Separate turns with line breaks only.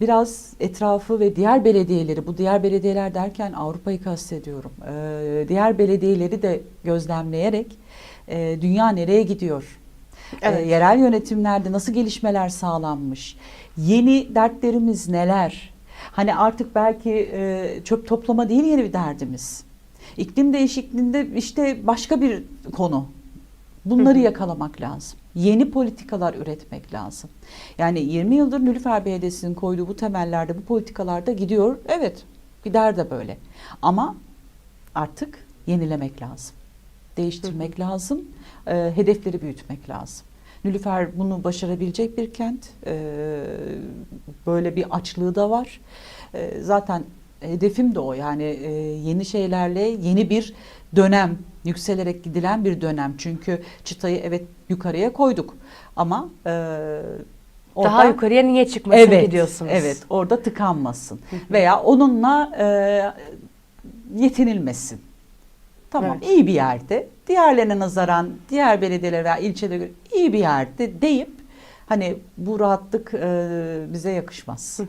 biraz etrafı ve diğer belediyeleri, bu diğer belediyeler derken Avrupa'yı kastediyorum. Ee, diğer belediyeleri de gözlemleyerek e, dünya nereye gidiyor?
Evet.
Ee, yerel yönetimlerde nasıl gelişmeler sağlanmış? Yeni dertlerimiz neler? Hani artık belki e, çöp toplama değil yeni bir derdimiz. İklim değişikliğinde işte başka bir konu. Bunları yakalamak lazım. Yeni politikalar üretmek lazım. Yani 20 yıldır Nülüfer Belediyesi'nin koyduğu bu temellerde, bu politikalarda gidiyor. Evet, gider de böyle. Ama artık yenilemek lazım. Değiştirmek lazım. e, hedefleri büyütmek lazım. Nülüfer bunu başarabilecek bir kent. E, böyle bir açlığı da var. E, zaten hedefim de o. Yani e, yeni şeylerle yeni bir dönem, yükselerek gidilen bir dönem. Çünkü çıtayı evet yukarıya koyduk. Ama e, orada-
Daha yukarıya niye çıkmasın
evet,
gidiyorsunuz?
Evet, orada tıkanmasın. Veya onunla e, yetinilmesin. Tamam,
Evet.
iyi bir yerde. Diğerlerine nazaran, diğer belediyeler veya ilçede göre iyi bir yerde deyip hani bu rahatlık e, bize yakışmaz.